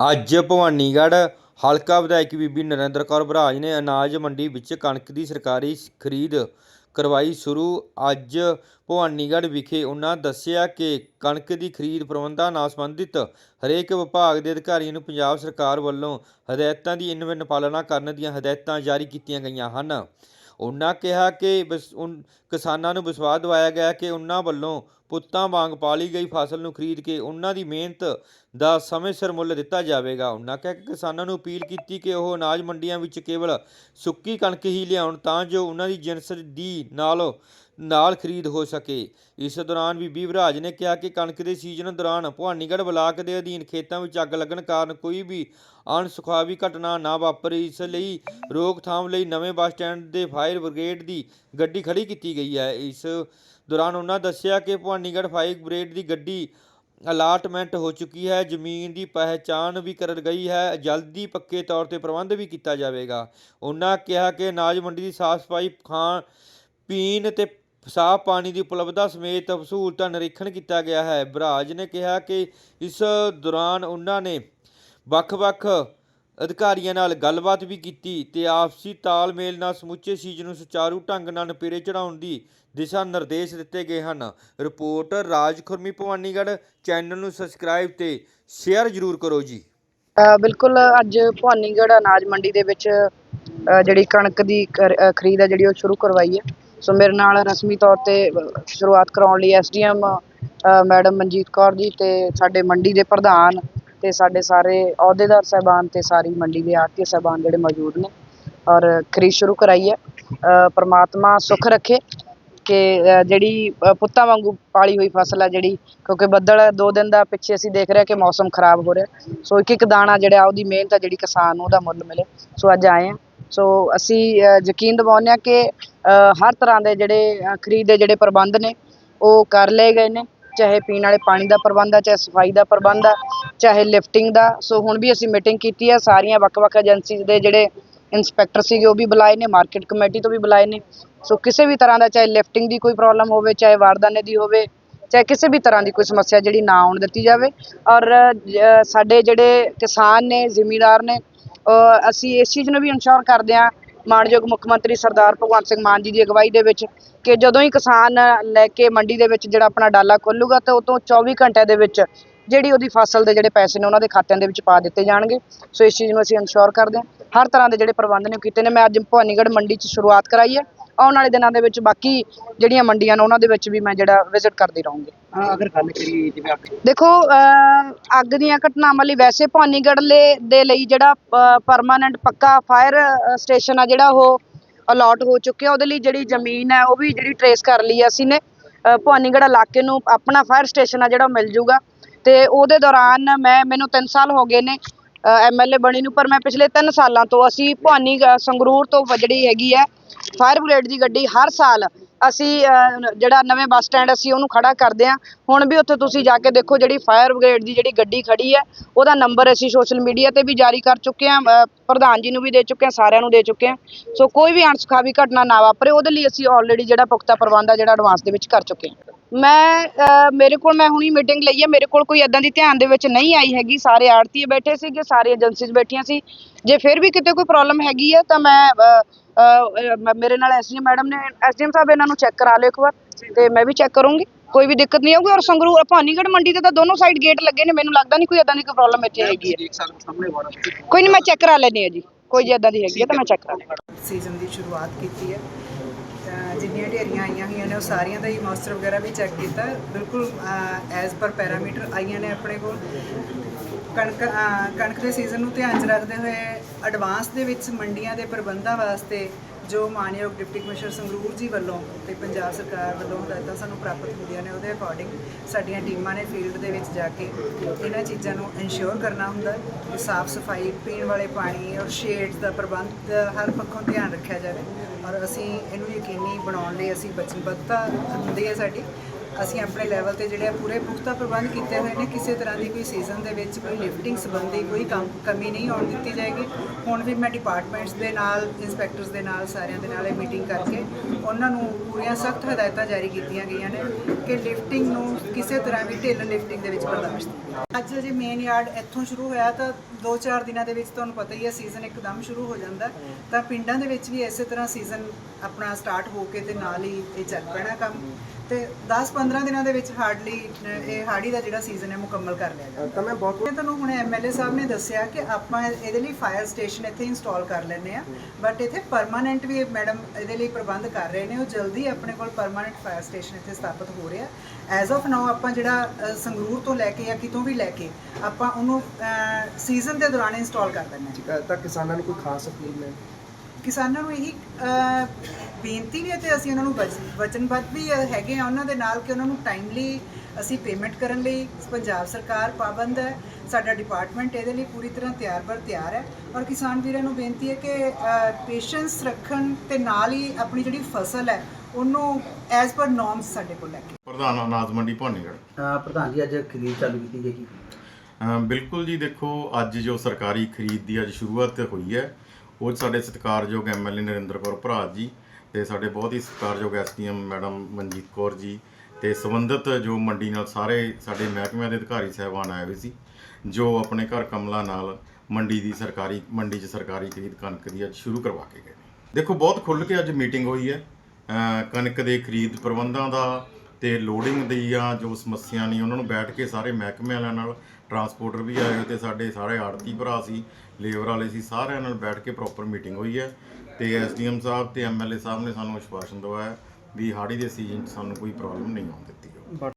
ਅੱਜ ਭਵਾਨੀਗੜ੍ਹ ਹਲਕਾ ਵਿਧਾਇਕ ਬੀਬੀ ਨਰਿੰਦਰ ਕੌਰ ਬਰਾਜ ਨੇ ਅਨਾਜ ਮੰਡੀ ਵਿੱਚ ਕਣਕ ਦੀ ਸਰਕਾਰੀ ਖਰੀਦ ਕਰਵਾਈ ਸ਼ੁਰੂ। ਅੱਜ ਭਵਾਨੀਗੜ੍ਹ ਵਿਖੇ ਉਹਨਾਂ ਦੱਸਿਆ ਕਿ ਕਣਕ ਦੀ ਖਰੀਦ ਪ੍ਰਬੰਧਾਂ ਨਾਲ ਸੰਬੰਧਿਤ ਹਰੇਕ ਵਿਭਾਗ ਦੇ ਅਧਿਕਾਰੀਆਂ ਨੂੰ ਪੰਜਾਬ ਸਰਕਾਰ ਵੱਲੋਂ ਹਦਾਇਤਾਂ ਦੀ ਇਨਵਿਨ ਪਾਲਣਾ ਕਰਨ ਦੀਆਂ ਹਦਾਇਤਾਂ ਜਾਰੀ ਕੀਤੀਆਂ ਗਈਆਂ ਹਨ। ਉਹਨਾਂ ਕਿਹਾ ਕਿ ਵਿਸ- ਉਨ- ਕਿਸਾਨਾਂ ਨੂੰ ਵਿਸ਼ਵਾਸ ਦਿਵਾਇਆ ਗਿਆ ਕਿ ਉਹਨਾਂ ਵੱਲੋਂ ਪੁੱਤਾਂ ਵਾਂਗ ਪਾਲੀ ਗਈ ਫਸਲ ਨੂੰ ਖਰੀਦ ਕੇ ਉਹਨਾਂ ਦੀ ਮਿਹਨਤ ਦਾ ਸਮੇਂ ਸਿਰ ਮੁੱਲ ਦਿੱਤਾ ਜਾਵੇਗਾ। ਉਹਨਾਂ ਕਿਹਾ ਕਿ ਕਿਸਾਨਾਂ ਨੂੰ ਅਪੀਲ ਕੀਤੀ ਕਿ ਉਹ ਅਨਾਜ ਮੰਡੀਆਂ ਵਿੱਚ ਕੇਵਲ ਸੁੱਕੀ ਕਣਕ ਹੀ ਲਿਆਉਣ ਤਾਂ ਜੋ ਉਹਨਾਂ ਦੀ ਜਿਣਸ ਦੀ ਨਾਲ ਨਾਲ ਖਰੀਦ ਹੋ ਸਕੇ। ਇਸ ਦੌਰਾਨ ਬੀਬੀ ਵਰਾਜ ਨੇ ਕਿਹਾ ਕਿ ਕਣਕ ਦੇ ਸੀਜ਼ਨ ਦੌਰਾਨ ਭਵਾਨੀਗੜ੍ਹ ਬਲਾਕ ਦੇ ਅਧੀਨ ਖੇਤਾਂ ਵਿੱਚ ਅੱਗ ਲੱਗਣ ਕਾਰਨ ਕੋਈ ਵੀ ਅਣਸੁਖਾਵੀ ਘਟਨਾ ਨਾ ਵਾਪਰੀ। ਇਸ ਲਈ ਰੋਕਥਾਮ ਲਈ ਨਵੇਂ ਬੱਸ ਸਟੈਂਡ ਦੇ ਫਾਇਰ ਬ੍ਰਿਗੇਡ ਦੀ ਗੱਡੀ ਖੜੀ ਕੀਤੀ ਗਈ ਹੈ। ਇਸ ਦੌਰਾਨ ਉਹਨਾਂ ਦੱਸਿਆ ਕਿ ਭਵਾਨੀਗੜ੍ਹ ਫਾਇਰ ਬ੍ਰਿਗੇਡ ਦੀ ਗੱਡੀ ਅਲਾਟਮੈਂਟ ਹੋ ਚੁੱਕੀ ਹੈ, ਜ਼ਮੀਨ ਦੀ ਪਹਿਚਾਣ ਵੀ ਕਰ ਗਈ ਹੈ, ਜਲਦੀ ਪੱਕੇ ਤੌਰ ਤੇ ਪ੍ਰਬੰਧ ਵੀ ਕੀਤਾ ਜਾਵੇਗਾ। ਉਹਨਾਂ ਕਿਹਾ ਕਿ ਅਨਾਜ ਮੰਡੀ ਦੀ ਸਾਫ਼ ਸਫ਼ਾਈ, ਖਾਣ, ਪੀਣ ਤੇ ਸਾਫ਼ ਪਾਣੀ ਦੀ ਉਪਲਬਧਤਾ ਸਮੇਤ ਸਹੂਲਤਾਂ ਨਿਰੀਖਣ ਕੀਤਾ ਗਿਆ ਹੈ। ਬਰਾਜ ਨੇ ਕਿਹਾ ਕਿ ਇਸ ਦੌਰਾਨ ਉਹਨਾਂ ਨੇ ਵੱਖ-ਵੱਖ ਅਧਿਕਾਰੀਆਂ ਨਾਲ ਗੱਲਬਾਤ ਵੀ ਕੀਤੀ ਤੇ ਆਪਸੀ ਤਾਲਮੇਲ ਨਾਲ ਸਮੁੱਚੇ ਸੀਜ਼ਨ ਨੂੰ ਸੁਚਾਰੂ ਢੰਗ ਨਾਲ ਨਪੇੜੇ ਚੜਾਉਣ ਦੀ ਦਿਸ਼ਾ ਨਿਰਦੇਸ਼ ਦਿੱਤੇ ਗਏ ਹਨ। ਰਿਪੋਰਟਰ ਰਾਜ ਖੁਰਮੀ ਭਵਾਨੀਗੜ੍ਹ ਚੈਨਲ ਨੂੰ ਸਬਸਕ੍ਰਾਈਬ ਤੇ ਸ਼ੇਅਰ ਜ਼ਰੂਰ ਕਰੋ ਜੀ। ਬਿਲਕੁਲ ਅੱਜ ਭਵਾਨੀਗੜ੍ਹ ਅਨਾਜ ਮੰਡੀ ਦੇ ਵਿੱਚ ਜਿਹੜੀ ਕਣਕ ਦੀ ਖਰੀਦ ਹੈ ਜਿਹੜੀ ਉਹ ਸ਼ੁਰੂ ਕਰਵਾਈ ਹੈ। ਸੋ ਮੇਰੇ ਨਾਲ ਰਸਮੀ ਤੌਰ ਤੇ ਸ਼ੁਰੂਆਤ ਕਰਾਉਣ ਲਈ ਐਸਡੀਐਮ ਮੈਡਮ ਮਨਜੀਤ ਕੌਰ ਜੀ ਤੇ ਸਾਡੇ ਮੰਡੀ ਦੇ ਪ੍ਰਧਾਨ ਤੇ ਸਾਡੇ ਸਾਰੇ ਅਹੁਦੇਦਾਰ ਸਹਿਬਾਨ ਤੇ ਸਾਰੀ ਮੰਡੀ ਦੇ ਆੜਤੀ ਸਹਿਬਾਨ ਜਿਹੜੇ ਮੌਜੂਦ ਨੇ ਔਰ ਖਰੀਦ ਸ਼ੁਰੂ ਕਰਾਈ ਹੈ। ਅ, ਪ੍ਰਮਾਤਮਾ ਸੁੱਖ ਰੱਖੇ ਕਿ ਜਿਹੜੀ ਪੁੱਤਾਂ ਵਾਂਗੂ ਪਾਲੀ ਹੋਈ ਫਸਲ ਹੈ ਜਿਹੜੀ ਕਿਉਂਕਿ ਬੱਦਲ ਦੋ ਦਿਨ ਦਾ ਪਿੱਛੇ ਅਸੀਂ ਦੇਖ ਰਿਹਾ ਕਿ ਮੌਸਮ ਖਰਾਬ ਹੋ ਰਿਹਾ ਸੋ ਇੱਕ ਇੱਕ ਦਾਣਾ ਜਿਹੜਾ ਉਹਦੀ ਮਿਹਨਤ ਹੈ ਜਿਹੜੀ ਕਿਸਾਨ ਨੂੰ ਉਹਦਾ ਮੁੱਲ ਮਿਲੇ। ਸੋ ਅੱਜ ਆਏ ਹਾਂ। ਸੋ ਅਸੀਂ ਯਕੀਨ ਦਿਵਾਉਂਦੇ ਹਾਂ ਕਿ ਹਰ ਤਰ੍ਹਾਂ ਦੇ ਜਿਹੜੇ ਖਰੀਦ ਦੇ ਜਿਹੜੇ ਪ੍ਰਬੰਧ ਨੇ ਉਹ ਕਰ ਲਏ ਗਏ ਨੇ। ਚਾਹੇ ਪੀਣ ਵਾਲੇ ਪਾਣੀ ਦਾ ਪ੍ਰਬੰਧ ਆ, ਚਾਹੇ ਸਫ਼ਾਈ ਦਾ ਪ੍ਰਬੰਧ ਆ, ਚਾਹੇ ਲਿਫਟਿੰਗ ਦਾ। ਸੋ ਹੁਣ ਵੀ ਅਸੀਂ ਮੀਟਿੰਗ ਕੀਤੀ ਹੈ ਸਾਰੀਆਂ ਵੱਖ-ਵੱਖ ਏਜੰਸੀਜ਼ ਦੇ ਜਿਹੜੇ ਇੰਸਪੈਕਟਰ ਸੀਗੇ, ਉਹ ਵੀ ਬੁਲਾਏ ਨੇ ਮਾਰਕੀਟ ਕਮੇਟੀ ਤੋਂ ਵੀ ਬੁਲਾਏ ਨੇ। ਸੋ ਕਿਸੇ ਵੀ ਤਰ੍ਹਾਂ ਦਾ ਚਾਹੇ ਲਿਫਟਿੰਗ ਦੀ ਕੋਈ ਪ੍ਰੋਬਲਮ ਹੋਵੇ, ਚਾਹੇ ਵਾਰਦਾਨੇ ਦੀ ਹੋਵੇ, ਚਾਹੇ ਕਿਸੇ ਵੀ ਤਰ੍ਹਾਂ ਦੀ ਕੋਈ ਸਮੱਸਿਆ ਜਿਹੜੀ ਨਾ ਆਉਣ ਦਿੱਤੀ ਜਾਵੇ। ਔਰ ਸਾਡੇ ਜਿਹੜੇ ਕਿਸਾਨ ਨੇ, ਜ਼ਿਮੀਂਦਾਰ ਨੇ ਅਸੀਂ ਇਸ ਚੀਜ਼ ਨੂੰ ਵੀ ਇਨਸ਼ੋਰ ਕਰਦੇ ਹਾਂ ਮਾਨਯੋਗ ਮੁੱਖ ਮੰਤਰੀ ਸਰਦਾਰ ਭਗਵੰਤ ਸਿੰਘ ਮਾਨ ਜੀ ਦੀ ਅਗਵਾਈ ਦੇ ਵਿੱਚ ਕਿ ਜਦੋਂ ਹੀ ਕਿਸਾਨ ਲੈ ਕੇ ਮੰਡੀ ਦੇ ਵਿੱਚ ਜਿਹੜਾ ਆਪਣਾ ਡਾਲਾ ਖੋਲੂਗਾ ਤਾਂ ਉਹ ਤੋਂ 24 ਘੰਟਿਆਂ ਦੇ ਵਿੱਚ ਜਿਹੜੀ ਉਹਦੀ ਫਸਲ ਦੇ ਜਿਹੜੇ ਪੈਸੇ ਨੇ ਉਹਨਾਂ ਦੇ ਖਾਤਿਆਂ ਦੇ ਵਿੱਚ ਪਾ ਦਿੱਤੇ ਜਾਣਗੇ। ਸੋ ਇਸ ਚੀਜ਼ ਨੂੰ ਅਸੀਂ ਇਨਸ਼ੋਰ ਕਰਦੇ ਹਾਂ। ਹਰ ਤਰ੍ਹਾਂ ਦੇ ਜਿਹੜੇ ਪ੍ਰਬੰਧ ਨੇ ਉਹ ਕੀਤੇ ਨੇ। ਮੈਂ ਅੱਜ ਭਵਾਨੀਗੜ੍ਹ ਮੰਡੀ 'ਚ ਸ਼ੁਰੂਆਤ ਕਰਾਈ ਹੈ। ਆਉਣ ਵਾਲੇ ਦਿਨਾਂ ਦੇ ਵਿੱਚ ਬਾਕੀ ਜਿਹੜੀਆਂ ਮੰਡੀਆਂ ਨੇ ਉਹਨਾਂ ਦੇ ਵਿੱਚ ਵੀ ਮੈਂ ਜਿਹੜਾ ਵਿਜ਼ਿਟ ਕਰਦੀ ਰਹੂੰਗੀ। ਹਾਂ ਅਗਰ ਗੱਲ ਕਰੀਏ ਜਿਵੇਂ ਆਪਣੇ ਦੇਖੋ ਅੱਗ ਦੀਆਂ ਘਟਨਾਵਾਂ ਲਈ ਵੈਸੇ ਭਵਾਨੀਗੜ੍ਹ ਲੈ ਦੇ ਲਈ ਜਿਹੜਾ ਪਰਮਾਨੈਂਟ ਪੱਕਾ ਫਾਇਰ ਸਟੇਸ਼ਨ ਆ ਜਿਹੜਾ ਉਹ ਅਲਾਟ ਹੋ ਚੁੱਕਿਆ। ਉਹਦੇ ਲਈ ਜਿਹੜੀ ਜ਼ਮੀਨ ਹੈ ਉਹ ਵੀ ਜਿਹੜੀ ਟਰੇਸ ਕਰ ਲਈ ਅਸੀਂ ਨੇ। ਭਵਾਨੀਗੜ੍ਹ ਇਲਾਕੇ ਨੂੰ ਆਪਣਾ ਫਾਇਰ ਸਟੇਸ਼ਨ ਆ ਜਿਹੜਾ ਮਿਲ ਜੂਗਾ। ਤੇ ਉਹਦੇ ਦੌਰਾਨ ਮੈਂ ਮੈਨੂੰ 3 ਸਾਲ ਹੋ ਗਏ ਨੇ ਐਮਐਲਏ ਬਣੀ ਨੂੰ, ਪਰ ਮੈਂ ਪਿਛਲੇ 3 ਸਾਲਾਂ ਤੋਂ ਅਸੀਂ ਭਵਾਨੀ ਸੰਗਰੂਰ ਤੋਂ ਵ- ਜਿਹੜੀ ਹੈਗੀ ਹੈ, ਫਾਇਰ ਬ੍ਰਿਗੇਡ ਦੀ ਗੱਡੀ ਹਰ ਸਾਲ ਅਸੀਂ ਜਿਹੜਾ ਨਵੇਂ ਬੱਸ ਸਟੈਂਡ ਅਸੀਂ ਉਹਨੂੰ ਖੜਾ ਕਰਦੇ ਹਾਂ। ਹੁਣ ਵੀ ਉੱਥੇ ਤੁਸੀਂ ਜਾ ਕੇ ਦੇਖੋ ਜਿਹੜੀ ਫਾਇਰ ਬ੍ਰਿਗੇਡ ਦੀ ਜਿਹੜੀ ਗੱਡੀ ਖੜੀ ਹੈ, ਉਹਦਾ ਨੰਬਰ ਅਸੀਂ ਸੋਸ਼ਲ ਮੀਡੀਆ ਤੇ ਵੀ ਜਾਰੀ ਕਰ ਚੁੱਕੇ ਹਾਂ ਪ੍ਰਧਾਨ ਜੀ ਨੂੰ ਵੀ ਦੇ ਚੁੱਕੇ ਹਾਂ, ਸਾਰਿਆਂ ਨੂੰ ਦੇ ਚੁੱਕੇ ਹਾਂ। ਸੋ ਕੋਈ ਵੀ ਅਣਸੁਖਾਵੀ ਘਟਨਾ ਨਾ ਵਾਪਰੇ, ਉਹਦੇ ਲਈ ਅਸੀਂ ਆਲਰੇਡੀ ਜਿਹੜਾ ਪੁਖਤਾ ਪ੍ਰਬੰਧ ਆ, ਜਿਹੜਾ ਐਡਵਾਂਸ ਦੇ ਵਿੱਚ ਕਰ ਚੁੱਕੇ ਹਾਂ। ਮੈਂ ਮੇਰੇ ਕੋਲ ਮੈਂ ਹੁਣੀ ਮੀਟਿੰਗ ਲਈ ਹੈ। ਮੇਰੇ ਕੋਲ ਕੋਈ ਇਦਾਂ ਦੀ ਧਿਆਨ ਦੇ ਵਿੱਚ ਨਹੀਂ ਆਈ ਹੈਗੀ। ਸਾਰੇ ਆੜਤੀਏ ਬੈਠੇ ਸੀਗੇ ਸਾਰੇ ਏਜੰਸੀਜ਼ ਬੈਠੀਆਂ ਸੀ। ਜੇ ਫਿਰ ਵੀ ਕਿਤੇ ਕੋਈ ਪ੍ਰੋਬਲਮ ਹੈਗੀ ਹੈ ਤਾਂ ਮੈਂ ਮੇਰੇ ਨਾਲ ਐਸਡੀਐਮ ਮੈਡਮ ਨੇ ਐਸਡੀਐਮ ਸਾਹਿਬ ਇਹਨਾਂ ਨੂੰ ਚੈੱਕ ਕਰਾ ਲਿਓ ਇੱਕ ਵਾਰ ਤੇ ਮੈਂ ਵੀ ਚੈੱਕ ਕਰੂੰਗੀ। ਕੋਈ ਵੀ ਦਿੱਕਤ ਨਹੀਂ ਆਊਗੀ। ਔਰ ਸੰਗਰੂਰ ਭਾਨੀਗੜ੍ਹ ਮੰਡੀ ਤੇ ਤਾਂ ਦੋਨੋਂ ਸਾਈਡ ਗੇਟ ਲੱਗੇ ਨੇ। ਮੈਨੂੰ ਲੱਗਦਾ ਨਹੀਂ ਕੋਈ ਇਦਾਂ ਦੀ ਕੋਈ ਪ੍ਰੋਬਲਮ ਇੱਥੇ ਹੈਗੀ ਹੈ। ਕੋਈ ਨਹੀਂ ਮੈਂ ਚੈੱਕ ਕਰਾ ਲੈਣੀ ਹੈ ਜੀ। ਕੋਈ ਜੇ ਇਦਾਂ ਦੀ ਹੈਗੀ ਹੈ ਤਾਂ ਮੈਂ ਚੈੱਕ ਕਰਾ ਲੈਂਦੀ ਸੀਜ਼ਨ ਦੀ ਸ਼ੁਰੂਆਤ ਕੀਤੀ ਹੈ। ਜਿੰਨੀਆਂ ਢੇਰੀਆਂ ਆਈਆਂ ਹੋਈਆਂ ਨੇ, ਉਹ ਸਾਰੀਆਂ ਦਾ ਹੀ ਮੋਇਸਚਰ ਵਗੈਰਾ ਵੀ ਚੈੱਕ ਕੀਤਾ। ਬਿਲਕੁਲ ਐਜ਼ ਪਰ ਪੈਰਾਮੀਟਰ ਆਈਆਂ ਨੇ ਆਪਣੇ ਕੋਲ। ਕਣਕ ਕਣਕ ਦੇ ਸੀਜ਼ਨ ਨੂੰ ਧਿਆਨ 'ਚ ਰੱਖਦੇ ਹੋਏ ਐਡਵਾਂਸ ਦੇ ਵਿੱਚ ਮੰਡੀਆਂ ਦੇ ਪ੍ਰਬੰਧਾਂ ਵਾਸਤੇ ਜੋ ਮਾਨਯੋਗ ਡਿਪਟੀ ਕਮਿਸ਼ਨਰ ਸੰਗਰੂਰ ਜੀ ਵੱਲੋਂ ਤੇ ਪੰਜਾਬ ਸਰਕਾਰ ਵੱਲੋਂ ਹਦਾਇਤਾਂ ਸਾਨੂੰ ਪ੍ਰਾਪਤ ਹੁੰਦੀਆਂ ਨੇ, ਉਹਦੇ ਅਕੋਰਡਿੰਗ ਸਾਡੀਆਂ ਟੀਮਾਂ ਨੇ ਫੀਲਡ ਦੇ ਵਿੱਚ ਜਾ ਕੇ ਇਹਨਾਂ ਚੀਜ਼ਾਂ ਨੂੰ ਇਨਸ਼ੋਰ ਕਰਨਾ ਹੁੰਦਾ ਹੈ ਸਾਫ਼ ਸਫ਼ਾਈ, ਪੀਣ ਵਾਲੇ ਪਾਣੀ ਔਰ ਸ਼ੇਡਸ ਦਾ ਪ੍ਰਬੰਧ ਹਰ ਪੱਖੋਂ ਧਿਆਨ ਰੱਖਿਆ ਜਾਵੇ। ਔਰ ਅਸੀਂ ਇਹਨੂੰ ਯਕੀਨੀ ਬਣਾਉਣ ਲਈ ਅਸੀਂ ਵਚਨਬੱਧਤਾ ਹੁੰਦੀ ਹੈ ਸਾਡੀ ਅਸੀਂ ਆਪਣੇ ਲੈਵਲ ਤੇ ਜਿਹੜੇ ਆ ਪੂਰੇ ਪੁਖਤਾ ਪ੍ਰਬੰਧ ਕੀਤੇ ਹੋਏ ਨੇ, ਕਿਸੇ ਤਰ੍ਹਾਂ ਦੀ ਕੋਈ ਸੀਜ਼ਨ ਦੇ ਵਿੱਚ ਕੋਈ ਲਿਫਟਿੰਗ ਸੰਬੰਧੀ ਕੋਈ ਕੰਮ, ਕਮੀ ਨਹੀਂ ਆਉਣ ਦਿੱਤੀ ਜਾਏਗੀ। ਹੁਣ ਵੀ ਮੈਂ ਡਿਪਾਰਟਮੈਂਟਸ ਦੇ ਨਾਲ ਇੰਸਪੈਕਟਰਸ ਦੇ ਨਾਲ, ਸਾਰਿਆਂ ਦੇ ਨਾਲ ਇਹ ਮੀਟਿੰਗ ਕਰਕੇ ਉਹਨਾਂ ਨੂੰ ਪੂਰੀਆਂ ਸਖਤ ਹਦਾਇਤਾਂ ਜਾਰੀ ਕੀਤੀਆਂ ਗਈਆਂ ਨੇ ਕਿ ਲਿਫਟਿੰਗ ਨੂੰ ਕਿਸੇ ਤਰ੍ਹਾਂ ਵੀ ਢਿੱਲ ਲਿਫਟਿੰਗ ਦੇ ਵਿੱਚ ਬਰਦਾਸ਼ਤ ਅੱਜ ਜੇ ਮੇਨ ਯਾਰਡ ਇੱਥੋਂ ਸ਼ੁਰੂ ਹੋਇਆ ਤਾਂ 2-4 ਦਿਨਾਂ ਦੇ ਵਿੱਚ ਤੁਹਾਨੂੰ ਪਤਾ ਹੀ ਹੈ ਸੀਜ਼ਨ ਇੱਕਦਮ ਸ਼ੁਰੂ ਹੋ ਜਾਂਦਾ। ਤਾਂ ਪਿੰਡਾਂ ਦੇ ਵਿੱਚ ਵੀ ਇਸੇ ਤਰ੍ਹਾਂ ਸੀਜ਼ਨ ਆਪਣਾ ਸਟਾਰਟ ਹੋ ਕੇ ਤੇ ਨਾਲ ਹੀ ਇਹ ਚੱਲ ਪੈਣਾ ਕੰਮ। ਤੇ 10-15 ਦਿਨਾਂ ਦੇ ਵਿੱਚ ਹਾਰਡਲੀ ਇਹ ਹਾੜੀ ਦਾ ਜਿਹੜਾ ਸੀਜ਼ਨ ਹੈ ਮੁਕੰਮਲ ਕਰ ਲਿਆ ਜਾਏਗਾ ਤਾਂ ਮੈਂ ਬਹੁਤ ਤੁਹਾਨੂੰ ਹੁਣ ਐਮਐਲਏ ਸਾਹਿਬ ਨੇ ਦੱਸਿਆ ਕਿ ਆਪਾਂ ਇਹਦੇ ਲਈ ਫਾਇਰ ਸਟੇਸ਼ਨ ਇੱਥੇ ਇੰਸਟਾਲ ਕਰ ਲੈਨੇ ਆ ਬਟ ਇੱਥੇ ਪਰਮਾਨੈਂਟ ਵੀ ਮੈਡਮ ਇਹਦੇ ਲਈ ਪ੍ਰਬੰਧ ਕਰ ਰਹੇ ਨੇ। ਉਹ ਜਲਦੀ ਆਪਣੇ ਕੋਲ ਪਰਮਾਨੈਂਟ ਫਾਇਰ ਸਟੇਸ਼ਨ ਇੱਥੇ ਸਥਾਪਿਤ ਹੋ ਰਿਹਾ। ਐਜ਼ ਆਫ ਨਾਓ ਆਪਾਂ ਜਿਹੜਾ ਸੰਗਰੂਰ ਤੋਂ ਲੈ ਕੇ ਜਾਂ ਕਿਤੋਂ ਵੀ ਲੈ ਕੇ ਆਪਾਂ ਉਹਨੂੰ ਸੀਜ਼ਨ ਦੇ ਦੌਰਾਨ ਇੰਸਟਾਲ ਕਰ ਦਿੰਦੇ ਹਾਂ ਤਾਂ ਕਿਸਾਨਾਂ ਨੂੰ ਕੋਈ ਖਾਸ ਅਪੀਲ ਹੈ? ਕਿਸਾਨਾਂ ਨੂੰ ਇਹੀ ਬੇਨਤੀ ਵੀ ਹੈ ਤੇ ਅਸੀਂ ਉਹਨਾਂ ਨੂੰ ਵਚ- ਵਚਨਬੱਧ ਵੀ ਹੈਗੇ ਆ ਉਹਨਾਂ ਦੇ ਨਾਲ ਕਿ ਉਹਨਾਂ ਨੂੰ ਟਾਈਮਲੀ ਅਸੀਂ ਪੇਮੈਂਟ ਕਰਨ ਲਈ ਪੰਜਾਬ ਸਰਕਾਰ ਪਾਬੰਦ ਹੈ ਸਾਡਾ ਡਿਪਾਰਟਮੈਂਟ ਇਹਦੇ ਲਈ ਪੂਰੀ ਤਰ੍ਹਾਂ ਤਿਆਰ ਬਰ ਤਿਆਰ ਹੈ ਔਰ ਕਿਸਾਨ ਵੀਰਾਂ ਨੂੰ ਬੇਨਤੀ ਹੈ ਕਿ ਪੇਸ਼ੈਂਸ ਰੱਖਣ ਤੇ ਨਾਲ ਹੀ ਆਪਣੀ ਜਿਹੜੀ ਫਸਲ ਹੈ ਉਹਨੂੰ ਐਜ਼ ਪਰ ਨੋਰਮਸ ਸਾਡੇ ਕੋਲ ਲੈ ਕੇ ਪ੍ਰਧਾਨ ਅਨਾਜ ਮੰਡੀ ਭਵਾਨੀਗੜ੍ਹ। ਅਹ ਪ੍ਰਧਾਨ ਜੀ ਅੱਜ ਖਰੀਦ ਚਾਲੂ ਕੀਤੀ ਅਮ ਬਿਲਕੁਲ ਜੀ ਦੇਖੋ ਅੱਜ ਜੋ ਸਰਕਾਰੀ ਖਰੀਦ ਦੀ ਅੱਜ ਸ਼ੁਰੂਆਤ ਹੋਈ ਹੈ ਉਹ 'ਚ ਸਾਡੇ ਸਤਿਕਾਰਯੋਗ ਐਮਐਲਏ ਨਰਿੰਦਰ ਕੌਰ ਭਰਾ ਜੀ ਤੇ ਸਾਡੇ ਬਹੁਤ ਹੀ ਸਤਿਕਾਰਯੋਗ ਐਸਡੀਐਮ ਮੈਡਮ ਮਨਜੀਤ ਕੌਰ ਜੀ ਤੇ ਸੰਬੰਧਿਤ ਜੋ ਮੰਡੀ ਨਾਲ ਸਾਰੇ ਸਾਡੇ ਮਹਿਕਮਿਆਂ ਦੇ ਅਧਿਕਾਰੀ ਸਹਿਬਾਨ ਆਏ ਹੋਏ ਸੀ, ਜੋ ਆਪਣੇ ਘਰ ਕਮਲਾ ਨਾਲ ਮੰਡੀ ਦੀ ਸਰਕਾਰੀ, ਮੰਡੀ 'ਚ ਸਰਕਾਰੀ ਖਰੀਦ ਕਣਕ ਦੀ ਅੱਜ ਸ਼ੁਰੂ ਕਰਵਾ ਕੇ ਗਏ ਦੇਖੋ, ਬਹੁਤ ਖੁੱਲ੍ਹ ਕੇ ਅੱਜ ਮੀਟਿੰਗ ਹੋਈ ਹੈ। ਕਣਕ ਦੇ ਖਰੀਦ ਪ੍ਰਬੰਧਾਂ ਦਾ ਤੇ ਲੋਡਿੰਗ ਦੀਆਂ ਜੋ ਸਮੱਸਿਆ ਨਹੀਂ, ਉਹਨਾਂ ਨੂੰ ਬੈਠ ਕੇ ਸਾਰੇ ਮਹਿਕਮੇ ਵਾਲਿਆਂ ਨਾਲ ਟਰਾਂਸਪੋਰਟਰ ਵੀ ਆਏ ਹੋਏ ਤੇ ਸਾਡੇ ਸਾਰੇ ਆੜਤੀ ਭਰਾ ਸੀ, ਲੇਬਰ ਵਾਲੇ ਸੀ, ਸਾਰਿਆਂ ਨਾਲ ਬੈਠ ਕੇ ਪ੍ਰੋਪਰ ਮੀਟਿੰਗ ਹੋਈ ਹੈ। ਤੇ ਐਸਡੀਐਮ ਸਾਹਿਬ ਤੇ ਐਮਐਲਏ ਸਾਹਿਬ ਨੇ ਸਾਨੂੰ ਵਿਸ਼ਵਾਸ ਦਵਾਇਆ ਵੀ ਹਾੜੀ ਦੇ ਸੀਜ਼ਨ 'ਚ ਸਾਨੂੰ ਕੋਈ ਪ੍ਰੋਬਲਮ ਨਹੀਂ ਆਉਣ ਦਿੱਤੀ। ਜਾਊਗੀ